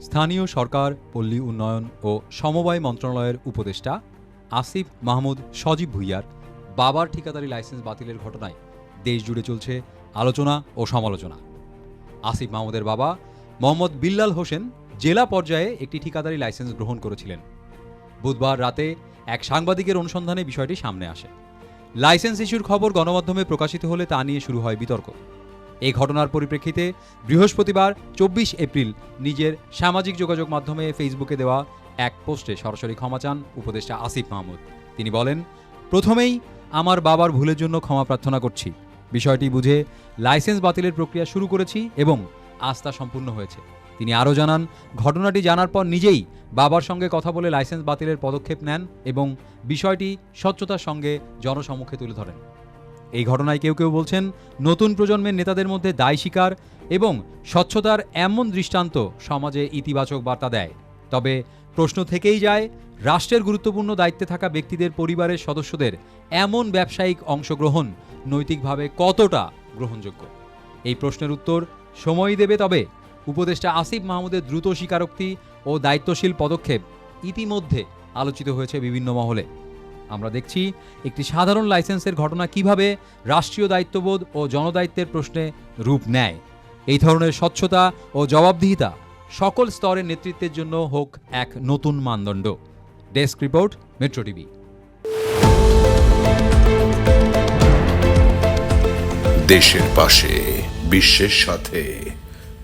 স্থানীয় সরকার, পল্লী উন্নয়ন ও সমবায় মন্ত্রণালয়ের উপদেষ্টা আসিফ মাহমুদ সজীব ভুইয়ার বাবার ঠিকাদারি লাইসেন্স বাতিলের ঘটনায় দেশ জুড়ে চলছে আলোচনা ও সমালোচনা। আসিফ মাহমুদের বাবা মোহাম্মদ বিল্লাল হোসেন জেলা পর্যায়ে একটি ঠিকাদারি লাইসেন্স গ্রহণ করেছিলেন। বুধবার রাতে এক সাংবাদিকের অনুসন্ধানে বিষয়টি সামনে আসে। লাইসেন্স ইস্যুর খবর গণমাধ্যমে প্রকাশিত হলে তা নিয়ে শুরু হয় বিতর্ক। এই ঘটনার পরিপ্রেক্ষিতে বৃহস্পতিবার চব্বিশ এপ্রিল নিজের সামাজিক যোগাযোগ মাধ্যমে ফেসবুকে দেওয়া এক পোস্টে সরাসরি ক্ষমা চান উপদেষ্টা আসিফ মাহমুদ। তিনি বলেন, প্রথমেই আমার বাবার ভুলের জন্য ক্ষমা প্রার্থনা করছি। বিষয়টি বুঝে লাইসেন্স বাতিলের প্রক্রিয়া শুরু করেছি এবং আস্থা সম্পূর্ণ হয়েছে। তিনি আরও জানান, ঘটনাটি জানার পর নিজেই বাবার সঙ্গে কথা বলে লাইসেন্স বাতিলের পদক্ষেপ নেন এবং বিষয়টি স্বচ্ছতার সঙ্গে জনসম্মুখে তুলে ধরেন। এই ঘটনায় কেউ কেউ বলছেন, নতুন প্রজন্মের নেতাদের মধ্যে দায় স্বীকার এবং স্বচ্ছতার এমন দৃষ্টান্ত সমাজে ইতিবাচক বার্তা দেয়। তবে প্রশ্ন থেকেই যায়, রাষ্ট্রের গুরুত্বপূর্ণ দায়িত্বে থাকা ব্যক্তিদের পরিবারের সদস্যদের এমন ব্যবসায়িক অংশগ্রহণ নৈতিকভাবে কতটা গ্রহণযোগ্য? এই প্রশ্নের উত্তর সময়ই দেবে তবে উপদেষ্টা আসিফ মাহমুদের দ্রুত স্বীকারোক্তি ও দায়িত্বশীল পদক্ষেপ ইতিমধ্যে আলোচিত হয়েছে বিভিন্ন মহলে। আমরা দেখছি একটি সাধারণ লাইসেন্সের ঘটনা কীভাবে রাষ্ট্রীয় দায়িত্ববোধ ও জনদায়িত্বের প্রশ্নে রূপ নেয়। এই ধরনের স্বচ্ছতা ও জবাবদিহিতা সকল স্তরের নেতৃত্বের জন্য হোক এক নতুন মানদণ্ড। Desk report, metro TV. দেশের পাশে, বিশ্বের সাথে,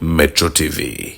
মেট্রো টিভি।